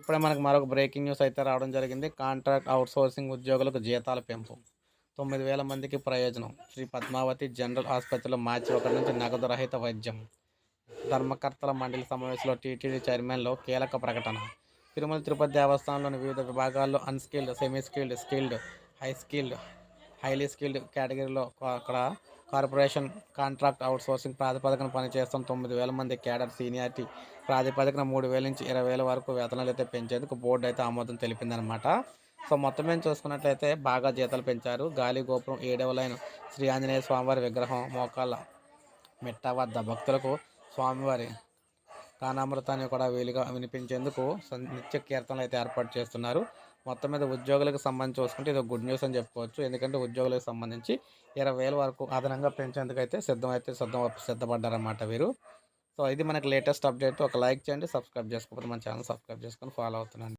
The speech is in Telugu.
ఇప్పుడే మనకు మరొక బ్రేకింగ్ న్యూస్ అయితే రావడం జరిగింది. కాంట్రాక్ట్ అవుట్సోర్సింగ్ ఉద్యోగులకు జీతాల పెంపు. తొమ్మిది వేల మందికి ప్రయోజనం. శ్రీ పద్మావతి జనరల్ ఆసుపత్రిలో మార్చి ఒకటి నుంచి నగదు రహిత వైద్యం. ధర్మకర్తల మండలి సమావేశంలో టీటీడీ చైర్మన్లో కీలక ప్రకటన. తిరుమల తిరుపతి దేవస్థానంలోని వివిధ విభాగాల్లో unskilled semi skilled skilled high skilled highly skilled కేటగిరీలో అక్కడ కార్పొరేషన్ కాంట్రాక్ట్ అవుట్సోర్సింగ్ ప్రాతిపదికన పనిచేస్తున్న తొమ్మిది వేల మంది కేడర్ సీనియారిటీ ప్రాతిపదికన మూడు వేల నుంచి ఇరవై వేల వరకు వేతనాలు అయితే పెంచేందుకు బోర్డు అయితే ఆమోదం తెలిపిందనమాట సో మొత్తం మేము చూసుకున్నట్లయితే బాగా జీతాలు పెంచారు. గాలి గోపురం ఏడవ లైన్ శ్రీ ఆంజనేయ స్వామివారి విగ్రహం మోకాళ్ళ మెట్ట వద్ద భక్తులకు స్వామివారి గానామృతాన్ని కూడా వీలుగా వినిపించేందుకు నిత్య కీర్తనలు అయితే ఏర్పాటు చేస్తున్నారు. మొత్తం మీద ఉద్యోగులకు సంబంధించి చూసుకుంటే ఇది గుడ్ న్యూస్ అని చెప్పుకోవచ్చు. ఎందుకంటే ఉద్యోగులకు సంబంధించి ఇరవై వేల వరకు అదనంగా పెంచేందుకు అయితే సిద్ధం అయితే సిద్ధం సిద్ధపడ్డారన్నమాట వీరు. సో ఇది మనకి లేటెస్ట్ అప్డేట్. ఒక లైక్ చేయండి సబ్స్క్రైబ్ చేసుకోకపోతే మన ఛానల్ సబ్స్క్రైబ్ చేసుకొని ఫాలో అవుతున్నాను.